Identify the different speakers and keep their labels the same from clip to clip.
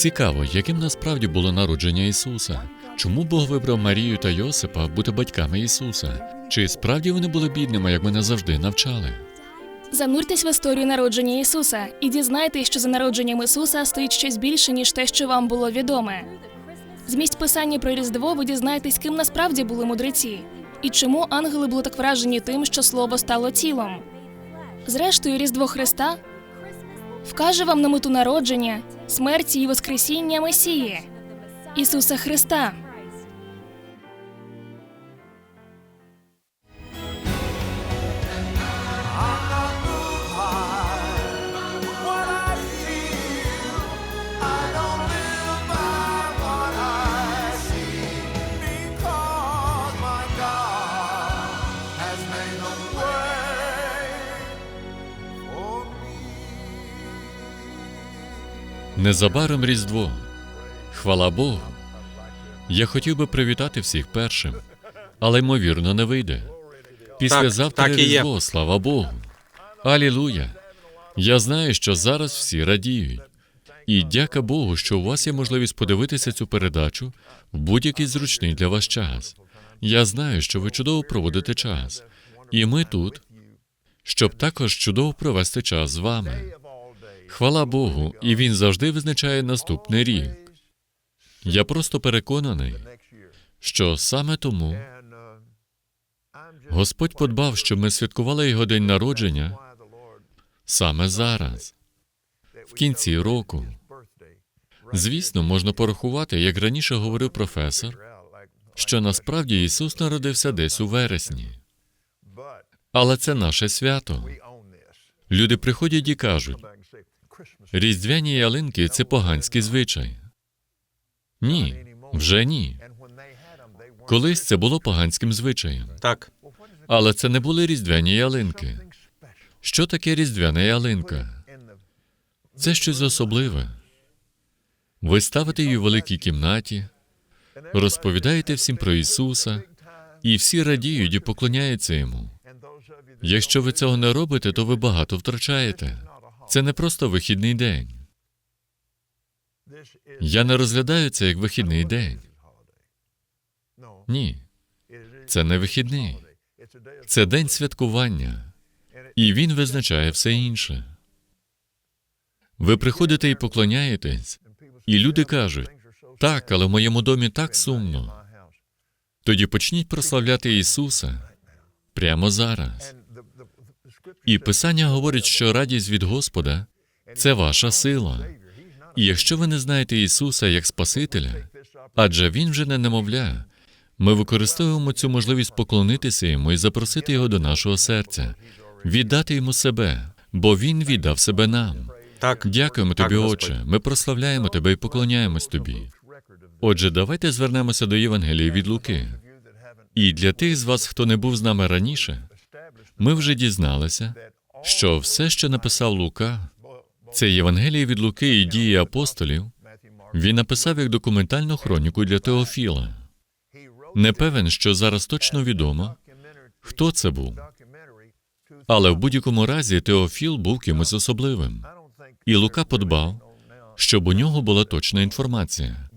Speaker 1: Цікаво, яким насправді було народження Ісуса. Чому Бог вибрав Марію та Йосипа бути батьками Ісуса? Чи справді вони були бідними, як мене завжди навчали?
Speaker 2: Зануртесь в історію народження Ісуса і дізнайтесь, що за народженням Ісуса стоїть щось більше, ніж те, що вам було відоме. З місць писання про Різдво ви дізнаєтесь, ким насправді були мудреці, і чому ангели були так вражені тим, що слово стало тілом. Зрештою, Різдво Христа вкаже вам на мету народження, смерті і Воскресіння Месії Ісуса Христа.
Speaker 1: Незабаром Різдво. Хвала Богу. Я хотів би привітати всіх першим, але ймовірно не вийде. Післязавтра
Speaker 3: так є.
Speaker 1: Різдво, слава Богу. Алілуя. Я знаю, що зараз всі радіють. І дяка Богу, що у вас є можливість подивитися цю передачу в будь-який зручний для вас час. Я знаю, що ви чудово проводите час. І ми тут, щоб також чудово провести час з вами. Хвала Богу, і він завжди визначає наступний рік. Я просто переконаний, що саме тому Господь подбав, щоб ми святкували його день народження саме зараз, в кінці року. Звісно, можна порахувати, як раніше говорив професор, що насправді Ісус народився десь у вересні. Але це наше свято. Люди приходять і кажуть, різдвяні ялинки це поганський звичай. Ні, вже ні. Колись це було поганським звичаєм.
Speaker 3: Так,
Speaker 1: Але це не були різдвяні ялинки. Що таке різдвяна ялинка? Це щось особливе. Ви ставите її у великій кімнаті, розповідаєте всім про Ісуса, і всі радіють і поклоняються йому. Якщо ви цього не робите, то ви багато втрачаєте. Це не просто вихідний день. Я не розглядаю це як вихідний день. Ні, це не вихідний. Це день святкування, і він визначає все інше. Ви приходите і поклоняєтесь, і люди кажуть: так, але в моєму домі так сумно. Тоді почніть прославляти Ісуса прямо зараз. І Писання говорить, що радість від Господа це ваша сила. І якщо ви не знаєте Ісуса як Спасителя, адже Він вже не немовля, ми використовуємо цю можливість поклонитися йому і запросити його до нашого серця, віддати йому себе, бо Він віддав себе нам.
Speaker 3: так.
Speaker 1: Дякуємо тобі,
Speaker 3: Господь.
Speaker 1: Отче. Ми прославляємо тебе і поклоняємось тобі. Отже, давайте звернемося до Євангелії від Луки. І для тих з вас, хто не був з нами раніше, ми вже дізналися, що все, що написав Лука, це Євангеліє від Луки і дії апостолів, він написав як документальну хроніку для Теофіла. Не певен, що зараз точно відомо, хто це був. Але в будь-якому разі Теофіл був кимось особливим. І Лука подбав, щоб у нього була точна інформація.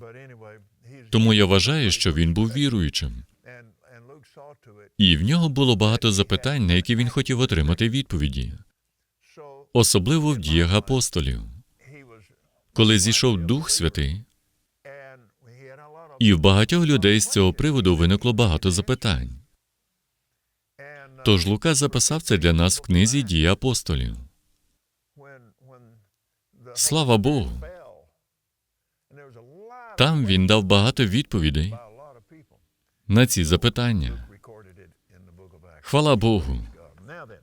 Speaker 1: Тому я вважаю, що він був віруючим, і в нього було багато запитань, на які він хотів отримати відповіді, особливо в діях апостолів, коли зійшов Дух Святий, і в багатьох людей з цього приводу виникло багато запитань. Тож Лука записав це для нас в книзі дії апостолів. Слава Богу! Там він дав багато відповідей на ці запитання. Хвала Богу.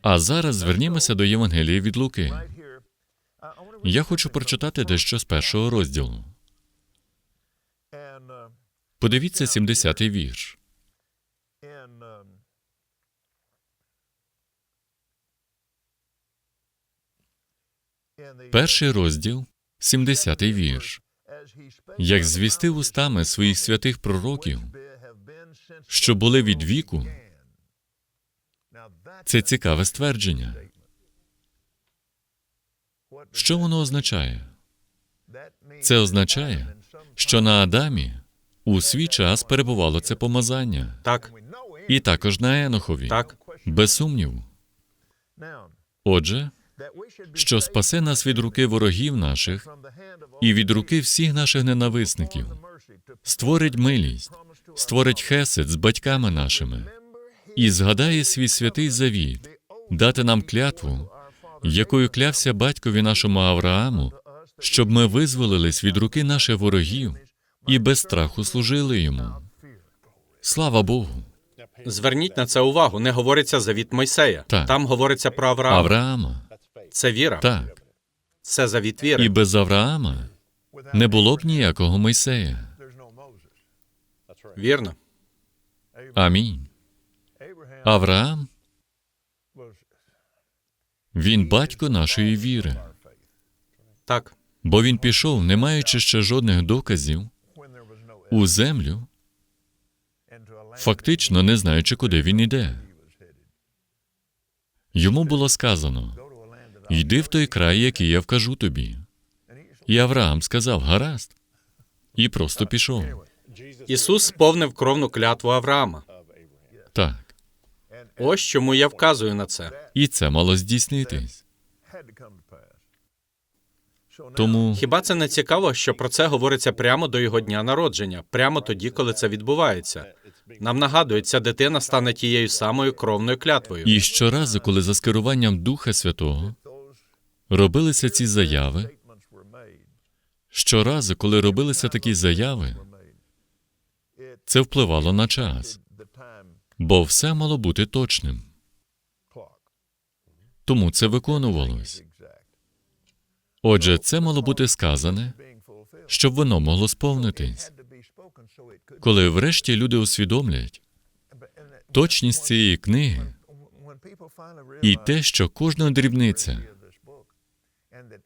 Speaker 1: А зараз звернімося до Євангелії від Луки. Я хочу прочитати дещо з першого розділу. Подивіться 70-й вірш. Перший розділ, 70-й вірш. Як звістив устами своїх святих пророків, що були від віку, це цікаве ствердження. Що воно означає? Це означає, що на Адамі у свій час перебувало це помазання,
Speaker 3: Так,
Speaker 1: і також на Енохові.
Speaker 3: так.
Speaker 1: Без сумніву. Отже, що спасе нас від руки ворогів наших і від руки всіх наших ненависників, створить милість, створить хесед з батьками нашими і згадає свій святий завіт, дати нам клятву, якою клявся батькові нашому Аврааму, щоб ми визволились від руки наших ворогів і без страху служили йому. Слава Богу!
Speaker 3: Зверніть на це увагу. Не говориться завіт Мойсея.
Speaker 1: Так.
Speaker 3: Там говориться про Авраама.
Speaker 1: Авраама,
Speaker 3: Це віра.
Speaker 1: так,
Speaker 3: Це завіт віри.
Speaker 1: і без Авраама не було б ніякого Мойсея.
Speaker 3: Вірно.
Speaker 1: Амінь. Авраам він батько нашої віри,
Speaker 3: Так.
Speaker 1: бо він пішов, не маючи ще жодних доказів, у землю, фактично не знаючи, куди він іде. Йому було сказано: йди в той край, який я вкажу тобі. І Авраам сказав: гаразд, і просто пішов.
Speaker 3: Ісус сповнив кровну клятву Авраама.
Speaker 1: Так,
Speaker 3: Ось чому я вказую на це.
Speaker 1: і це мало здійснитись. Тому
Speaker 3: Хіба це не цікаво, що про це говориться прямо до його дня народження, прямо тоді, коли це відбувається? Нам нагадують, ця дитина стане тією самою кровною клятвою.
Speaker 1: І щоразу, коли за скеруванням Духа Святого робилися ці заяви, щоразу, коли робилися такі заяви, це впливало на час, бо все мало бути точним. Тому це виконувалось. Отже, це мало бути сказане, щоб воно могло сповнитись. Коли врешті люди усвідомлять точність цієї книги і те, що кожна дрібниця,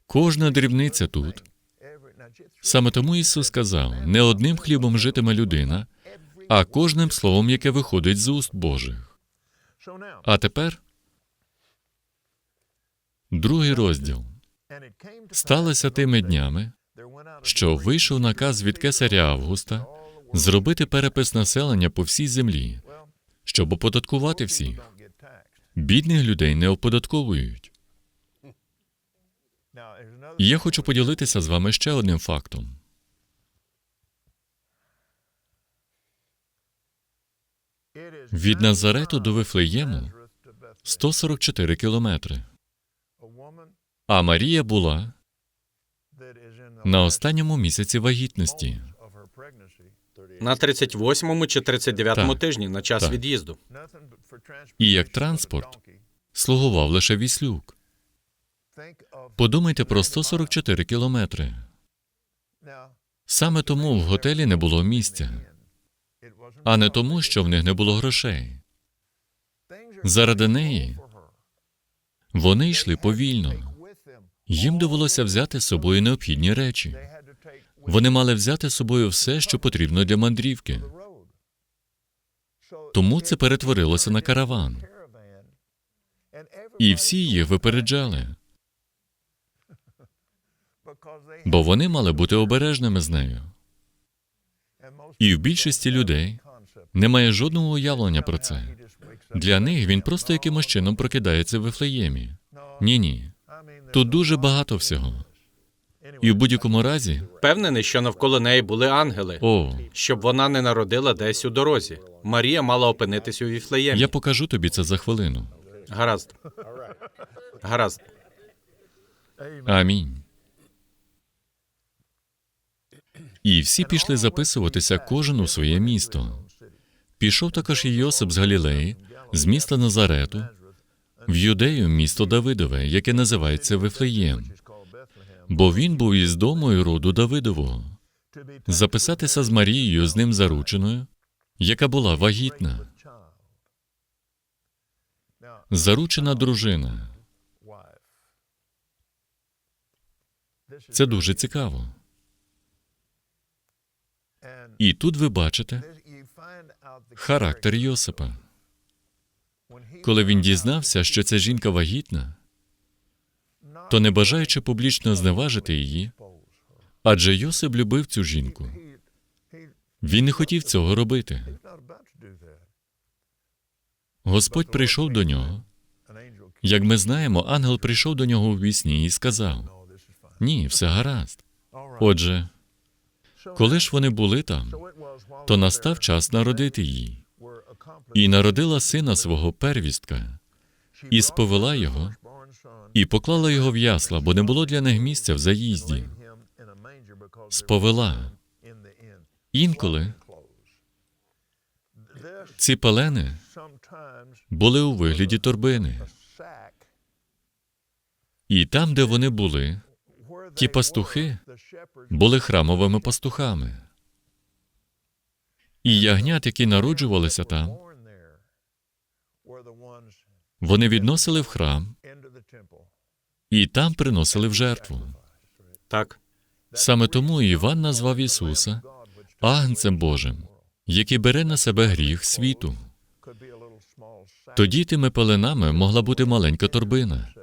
Speaker 1: кожна дрібниця тут, саме тому Ісус сказав: не одним хлібом житиме людина, а кожним словом, яке виходить з уст Божих. А тепер другий розділ. Сталося тими днями, що вийшов наказ від кесаря Августа зробити перепис населення по всій землі, щоб оподаткувати всіх. Бідних людей не оподатковують. І я хочу поділитися з вами ще одним фактом. Від Назарету до Вифлеєму 144 кілометри. А Марія була на останньому місяці вагітності.
Speaker 3: На 38-му чи 39-му
Speaker 1: Так.
Speaker 3: тижні на час
Speaker 1: Так.
Speaker 3: від'їзду.
Speaker 1: І як транспорт слугував лише віслюк. Подумайте про 144 кілометри. Саме тому в готелі не було місця, а не тому, що в них не було грошей. Заради неї вони йшли повільно. Їм довелося взяти з собою необхідні речі. Вони мали взяти з собою все, що потрібно для мандрівки. Тому це перетворилося на караван. І всі їх випереджали, бо вони мали бути обережними з нею. І в більшості людей немає жодного уявлення про це. Для них він просто якимось чином прокидається в Вифлеємі. Ні, ні. Тут дуже багато всього. І в будь-якому разі,
Speaker 3: Впевнений, що навколо неї були ангели,
Speaker 1: о,
Speaker 3: щоб вона не народила десь у дорозі. Марія мала опинитись у Віфлеємі.
Speaker 1: я покажу тобі це за хвилину.
Speaker 3: Гаразд. Гаразд.
Speaker 1: Амінь. І всі пішли записуватися кожен у своє місто. Пішов також і Йосип з Галілеї, з міста Назарету, в Юдею місто Давидове, яке називається Вифлеєм, бо він був із дому і роду Давидового. Записатися з Марією з ним зарученою, яка була вагітна. Заручена дружина. Це дуже цікаво. І тут ви бачите характер Йосипа. Коли він дізнався, що ця жінка вагітна, то не бажаючи публічно зневажити її, Адже Йосип любив цю жінку. Він не хотів цього робити. Господь прийшов до нього. Як ми знаємо, ангел прийшов до нього у вісні і сказав: Ні, все гаразд. Отже, коли ж вони були там, то настав час народити їй. І народила сина свого первістка, і сповела його, і поклала його в ясла, бо не було для них місця в заїзді. Сповела. Інколи ці пелени були у вигляді торбини. І там, де вони були, ті пастухи були храмовими пастухами. І ягнят, які народжувалися там, вони відносили в храм і там приносили в жертву.
Speaker 3: Так.
Speaker 1: Саме тому Іван назвав Ісуса агнцем Божим, який бере на себе гріх світу. Тоді тими пеленами могла бути маленька торбина,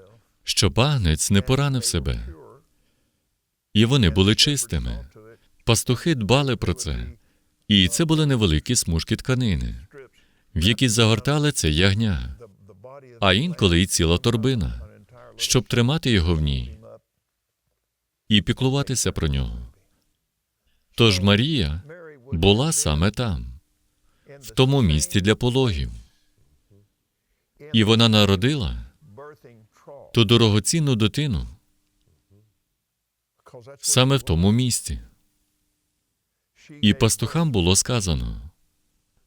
Speaker 1: щоб агнець не поранив себе. І вони були чистими. Пастухи дбали про це, і це були невеликі смужки тканини, в які загортали це ягня, а інколи й ціла торбина, щоб тримати його в ній і піклуватися про нього. Тож Марія була саме там, в тому місці для пологів, і вона народила ту дорогоцінну дитину саме в тому місці. І пастухам було сказано: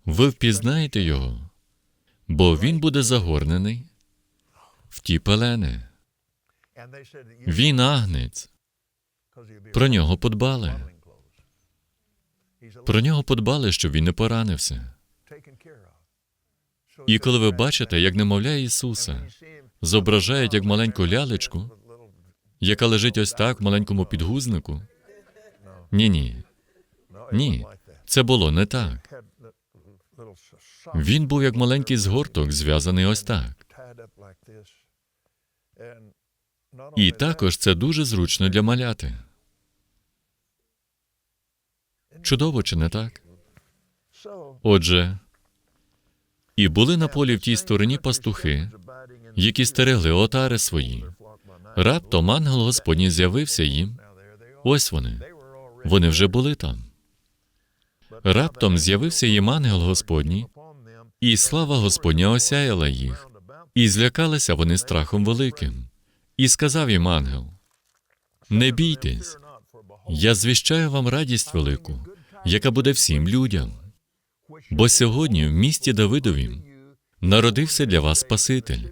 Speaker 1: ви впізнаєте його, бо він буде загорнений в ті пелени. Він агнець. Про нього подбали. Про нього подбали, щоб він не поранився. І коли ви бачите, як немовля Ісуса зображають як маленьку лялечку, яка лежить ось так в маленькому підгузнику. Ні, ні. Ні, це було не так. Він був як маленький згорток, зв'язаний ось так. І також це дуже зручно для маляти. Чудово, чи не так? Отже, і були на полі в тій стороні пастухи, які стерегли отари свої. Раптом ангел Господній з'явився їм. Ось вони. Вони вже були там. Раптом з'явився їм ангел Господній, і слава Господня осяяла їх, і злякалися вони страхом великим. І сказав їм ангел: Не бійтесь, я звіщаю вам радість велику, яка буде всім людям. Бо сьогодні в місті Давидовім народився для вас Спаситель,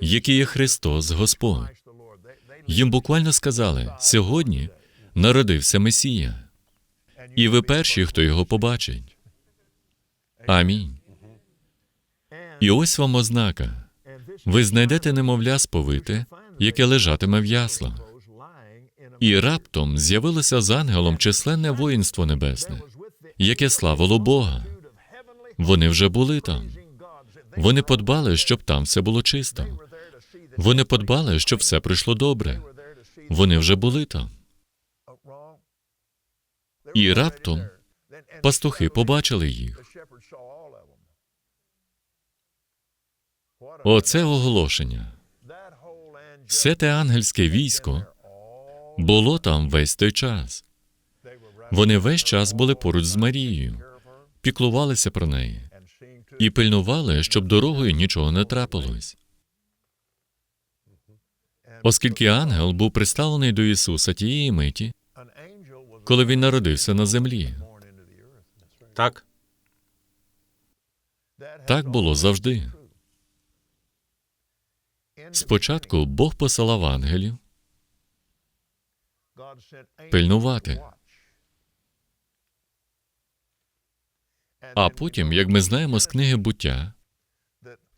Speaker 1: який є Христос Господь. Їм буквально сказали: сьогодні народився Месія, і ви перші, хто його побачить. Амінь. І ось вам ознака. Ви знайдете немовля сповите, яке лежатиме в яслах. І раптом з'явилося з ангелом численне воїнство небесне, яке славило Бога. Вони вже були там. Вони подбали, щоб там все було чисто. Вони подбали, щоб все пройшло добре. Вони вже були там. І раптом пастухи побачили їх. Оце оголошення. Все те ангельське військо було там весь той час. Вони весь час були поруч з Марією, піклувалися про неї і пильнували, щоб дорогою нічого не трапилось. Оскільки ангел був приставлений до Ісуса тієї миті, коли він народився на землі.
Speaker 3: Так.
Speaker 1: Так було завжди. Спочатку Бог посилав ангелів пильнувати. А потім, як ми знаємо з книги буття,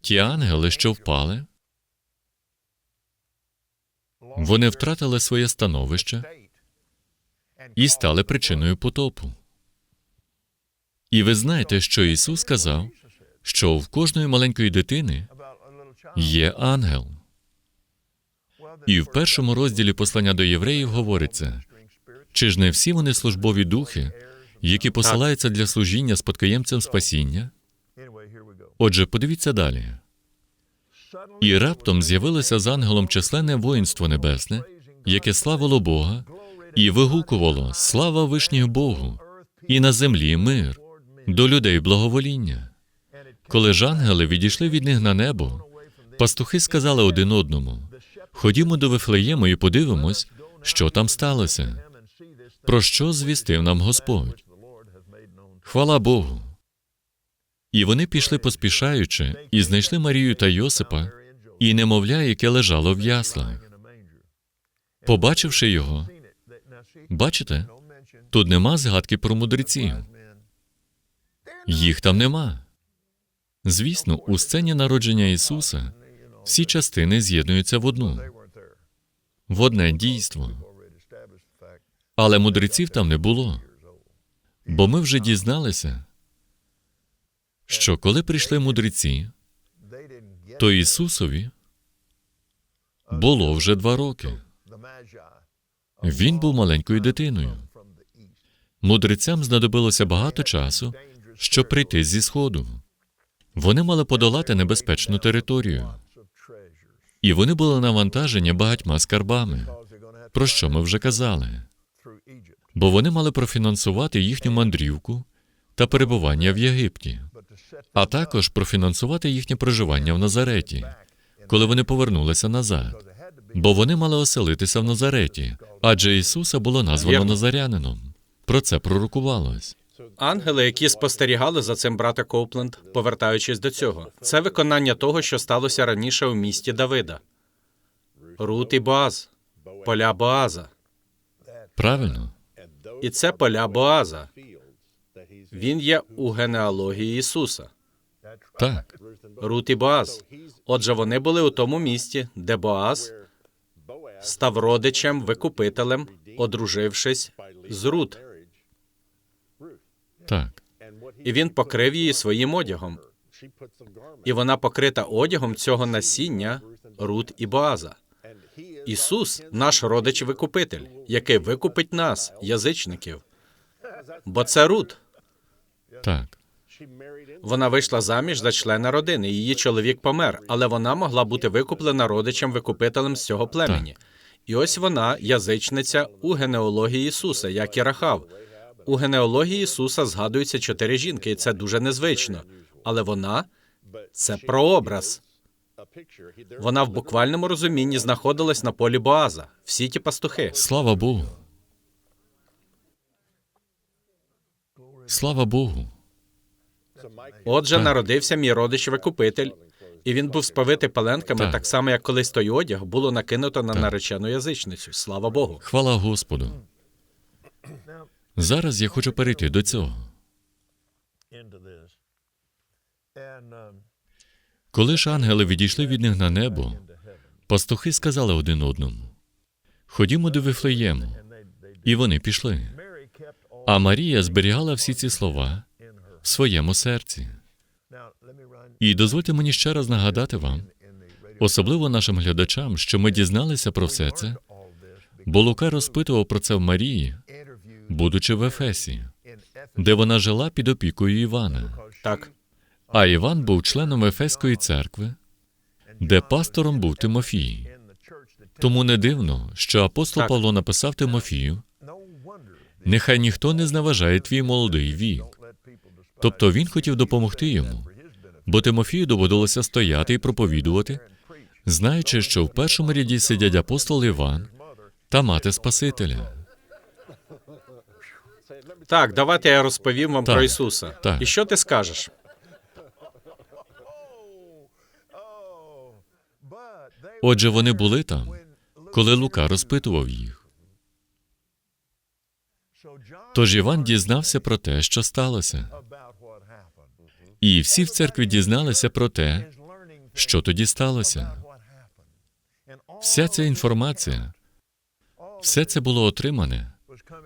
Speaker 1: ті ангели, що впали, вони втратили своє становище і стали причиною потопу. І ви знаєте, що Ісус сказав, що в кожної маленької дитини є ангел. І в першому розділі послання до євреїв говориться: Чи ж не всі вони службові духи, які посилаються для служіння спадкоємцям спасіння? Отже, подивіться далі. І раптом з'явилося з ангелом численне воїнство небесне, яке славило Бога, і вигукувало Слава вишніх Богу, і на землі мир, до людей благовоління. Коли ж ангели відійшли від них на небо, пастухи сказали один одному: Ходімо до Вифлеєму і подивимось, що там сталося. Про що звістив нам Господь? Хвала Богу. І вони пішли поспішаючи, і знайшли Марію та Йосипа, і немовля, яке лежало в яслах. Побачивши його, бачите, тут нема згадки про мудреців. Їх там нема. Звісно, у сцені народження Ісуса всі частини з'єднуються в одну, в одне дійство. Але мудреців там не було. Бо ми вже дізналися, що коли прийшли мудреці, то Ісусові було вже два роки. Він був маленькою дитиною. Мудрецям знадобилося багато часу, щоб прийти зі сходу. Вони мали подолати небезпечну територію, і вони були навантажені багатьма скарбами, про що ми вже казали. Бо вони мали профінансувати їхню мандрівку та перебування в Єгипті, а також профінансувати їхнє проживання в Назареті, коли вони повернулися назад. Бо вони мали оселитися в Назареті, адже Ісуса було названо Назарянином. Про це пророкувалось.
Speaker 3: Ангели, які спостерігали за цим брата Коупленд, повертаючись до цього, це виконання того, що сталося раніше у місті Давида. Рут і Боаз, поля Боаза.
Speaker 1: Правильно?
Speaker 3: І це поля Боаза. Він є у генеалогії Ісуса.
Speaker 1: Так.
Speaker 3: Рут і Боаз. Отже, вони були у тому місті, де Боаз став родичем, викупителем, одружившись з Рут.
Speaker 1: Так.
Speaker 3: І він покрив її своїм одягом. І вона покрита одягом цього насіння Рут і Боаза. Ісус наш родич-викупитель, який викупить нас, язичників. Бо це Рут.
Speaker 1: Так.
Speaker 3: Вона вийшла заміж за члена родини. Її чоловік помер, але вона могла бути викуплена родичем-викупителем з цього племені. І ось вона, язичниця, у генеалогії Ісуса, як і Рахав. У генеалогії Ісуса згадуються чотири жінки, і це дуже незвично. Але вона це прообраз. Вона в буквальному розумінні знаходилась на полі Боаза. Всі ті пастухи.
Speaker 1: Слава Богу. Слава Богу.
Speaker 3: Отже,
Speaker 1: Так.
Speaker 3: народився мій родич викупитель, і він був сповитий паленками,
Speaker 1: Так.
Speaker 3: так само, як колись той одяг було накинуто на
Speaker 1: Так.
Speaker 3: наречену язичницю. Слава Богу.
Speaker 1: Хвала Господу. Зараз я хочу перейти до цього. Коли ж ангели відійшли від них на небо, пастухи сказали один одному: Ходімо до Вифлеєму. І вони пішли. А Марія зберігала всі ці слова в своєму серці. І дозвольте мені ще раз нагадати вам, особливо нашим глядачам, що ми дізналися про все це, бо Лука розпитував про це в Марії, будучи в Ефесі, де вона жила під опікою Івана.
Speaker 3: Так,
Speaker 1: А Іван був членом Ефеської церкви, де пастором був Тимофій. Тому не дивно, що апостол
Speaker 3: Так.
Speaker 1: Павло написав Тимофію: нехай ніхто не зневажає твій молодий вік. Тобто він хотів допомогти йому, бо Тимофію доводилося стояти і проповідувати, знаючи, що в першому ряді сидять апостол Іван та мати Спасителя.
Speaker 3: так, давайте я розповім вам
Speaker 1: Так.
Speaker 3: про Ісуса.
Speaker 1: Так.
Speaker 3: І що ти скажеш?
Speaker 1: Отже, вони були там, коли Лука розпитував їх. Тож Іван дізнався про те, що сталося, і всі в церкві дізналися про те, що тоді сталося. Вся ця інформація, все це було отримане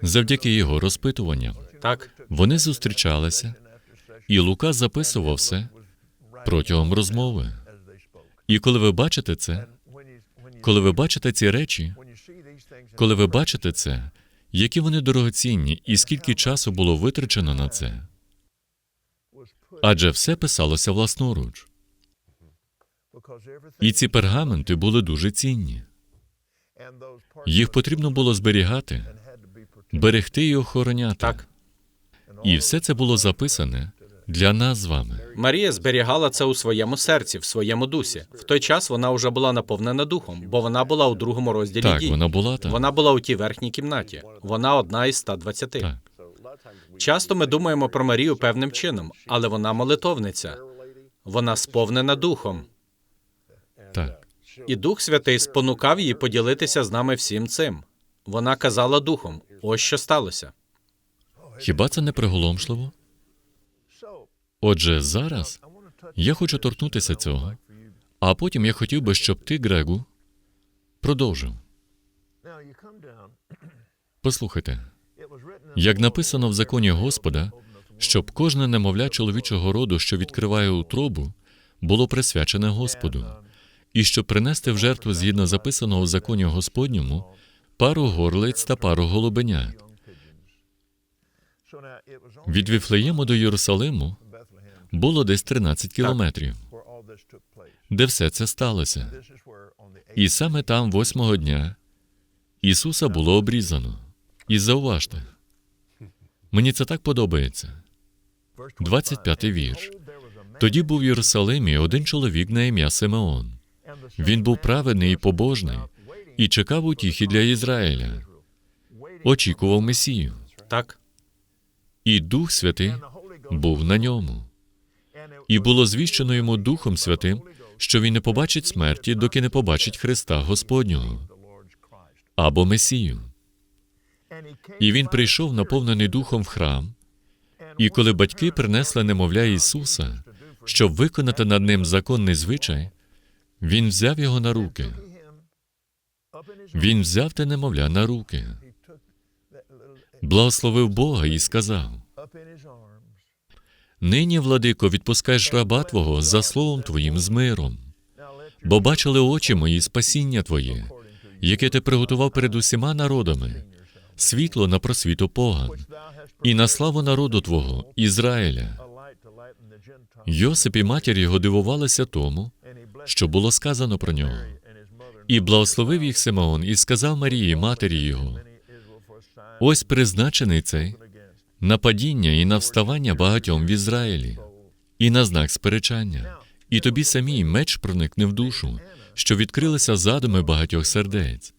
Speaker 1: завдяки його розпитуванням.
Speaker 3: Так,
Speaker 1: Вони зустрічалися, і Лука записував все протягом розмови. І коли ви бачите це, коли ви бачите ці речі, коли ви бачите це, які вони дорогоцінні, і скільки часу було витрачено на це. Адже все писалося власноруч. І ці пергаменти були дуже цінні. Їх потрібно було зберігати, берегти і охороняти.
Speaker 3: Так.
Speaker 1: І все це було записане для нас з вами.
Speaker 3: Марія зберігала це у своєму серці, в своєму дусі. В той час вона вже була наповнена духом, бо вона була у другому розділі
Speaker 1: Так,
Speaker 3: дій.
Speaker 1: вона була там.
Speaker 3: Вона була у тій верхній кімнаті. Вона одна із 120.
Speaker 1: Так.
Speaker 3: Часто ми думаємо про Марію певним чином, але вона молитовниця. Вона сповнена духом.
Speaker 1: Так.
Speaker 3: І Дух Святий спонукав її поділитися з нами всім цим. Вона казала духом: ось що сталося.
Speaker 1: Хіба це не приголомшливо? Отже, зараз я хочу торкнутися цього, а потім я хотів би, щоб ти, Грегу, продовжив. Послухайте, як написано в законі Господа, щоб кожне немовля чоловічого роду, що відкриває утробу, було присвячене Господу, і щоб принести в жертву згідно записаного в законі Господньому пару горлиць та пару голубенят. Від Віфлеєму до Єрусалиму було десь 13 кілометрів, де все це сталося. І саме там, восьмого дня, Ісуса було обрізано. І зауважте, мені це так подобається. 25-й вірш. Тоді був в Єрусалимі один чоловік на ім'я Симеон. Він був праведний і побожний і чекав утіхи для Ізраїля, очікував Месію.
Speaker 3: Так,
Speaker 1: І Дух Святий був на ньому. І було звіщено йому Духом Святим, що він не побачить смерті, доки не побачить Христа Господнього або Месію. І він прийшов, наповнений Духом в храм, і коли батьки принесли немовля Ісуса, щоб виконати над ним законний звичай, він взяв його на руки. Він взяв те немовля на руки, благословив Бога і сказав: Нині, владико, відпускаєш раба Твого за словом Твоїм з миром, бо бачили очі мої спасіння Твоє, яке ти приготував перед усіма народами, світло на просвіту поган, і на славу народу Твого, Ізраїля. Йосип і матір його дивувалися тому, що було сказано про нього. І благословив їх Симеон і сказав Марії, матері його: ось призначений цей на падіння і на вставання багатьом в Ізраїлі, і на знак сперечання. І тобі самій меч проникне в душу, що відкрилися задуми багатьох сердець.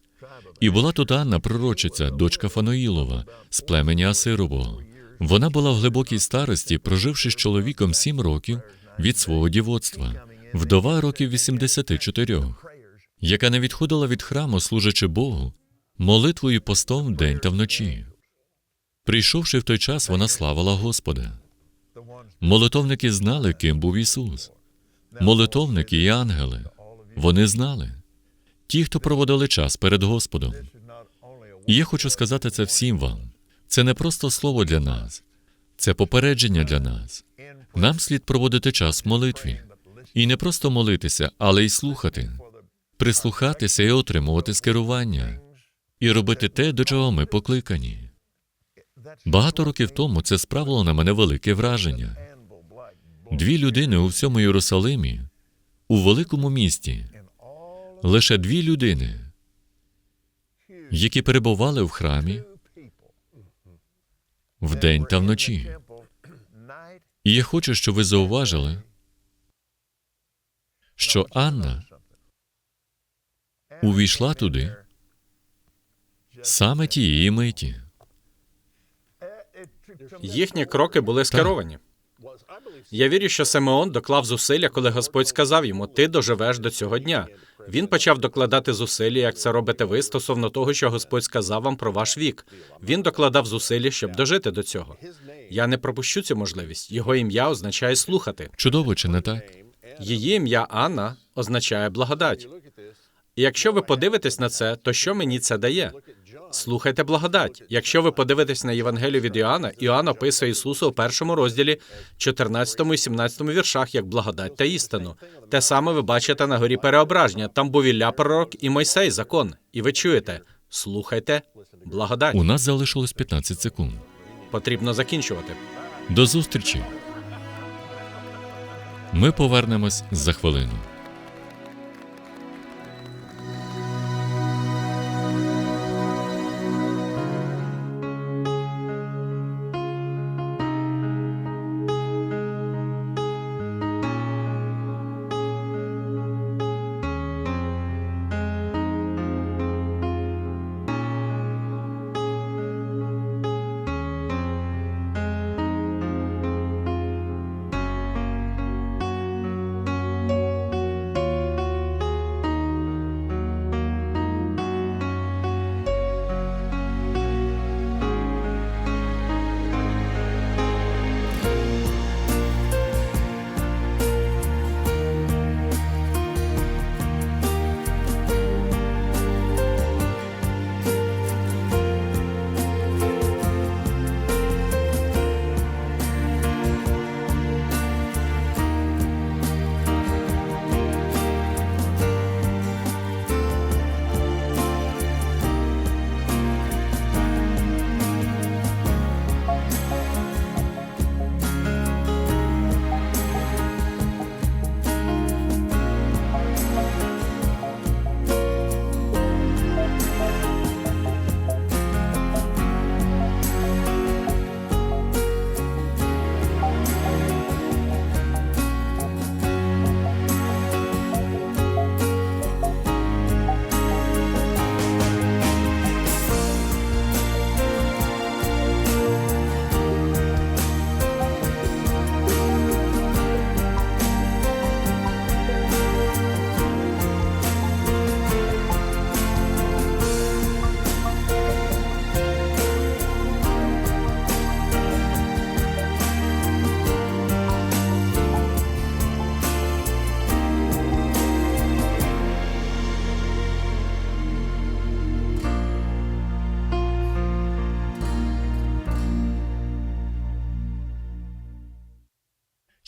Speaker 1: І була тут Анна, пророчиця, дочка Фаноїлова, з племені Асирового. Вона була в глибокій старості, проживши з чоловіком сім років від свого дівоцтва, вдова років 84, яка не відходила від храму, служачи Богу, молитвою постом вдень та вночі. Прийшовши в той час, вона славила Господа. Молитовники знали, ким був Ісус. Молитовники і ангели. Вони знали. Ті, хто проводили час перед Господом. І я хочу сказати це всім вам. Це не просто слово для нас, це попередження для нас. Нам слід проводити час в молитві. І не просто молитися, але й слухати, прислухатися і отримувати скерування, і робити те, до чого ми покликані. Багато років тому це справило на мене велике враження. Дві людини у всьому Єрусалимі, у великому місті, лише дві людини, які перебували в храмі вдень та вночі. І я хочу, щоб ви зауважили, що Анна увійшла туди саме тієї миті.
Speaker 3: Їхні кроки були скеровані. Я вірю, що Симеон доклав зусилля, коли Господь сказав йому: Ти доживеш до цього дня. Він почав докладати зусилля, як це робите ви стосовно того, що Господь сказав вам про ваш вік. Він докладав зусилля, щоб дожити до цього. Я не пропущу цю можливість. Його ім'я означає слухати.
Speaker 1: Чудово, чи не так?
Speaker 3: Її ім'я Анна означає благодать. І якщо ви подивитесь на це, то що мені це дає? Слухайте благодать. Якщо ви подивитесь на Євангелію від Іоанна, Іоанн описує Ісуса у першому розділі, 14 і 17 віршах, як благодать та істину. Те саме ви бачите на горі переображення. Там був Ілля пророк і Мойсей закон. І ви чуєте, Слухайте благодать.
Speaker 1: У нас залишилось 15 секунд.
Speaker 3: Потрібно закінчувати.
Speaker 1: До зустрічі. Ми повернемось за хвилину.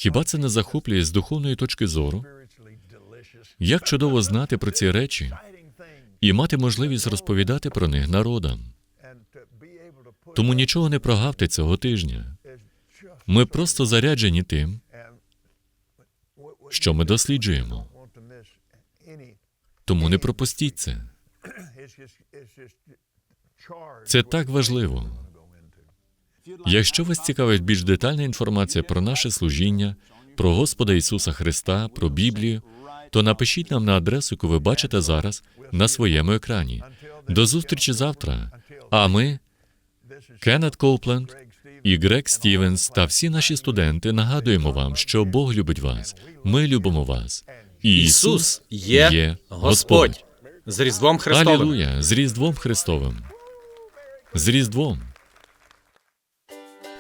Speaker 1: Хіба це не захоплює з духовної точки зору? Як чудово знати про ці речі і мати можливість розповідати про них народам. Тому нічого не прогавте цього тижня. Ми просто заряджені тим, що ми досліджуємо. Тому не пропустіть це. Це так важливо. Якщо вас цікавить більш детальна інформація про наше служіння, про Господа Ісуса Христа, про Біблію, то напишіть нам на адресу, яку ви бачите зараз на своєму екрані. До зустрічі завтра. А ми, Кеннет Коупленд і Грег Стівенс та всі наші студенти нагадуємо вам, що Бог любить вас. Ми любимо вас. І
Speaker 3: Ісус є Господь. З Різдвом Христовим.
Speaker 1: Алілуя! З Різдвом Христовим. З Різдвом.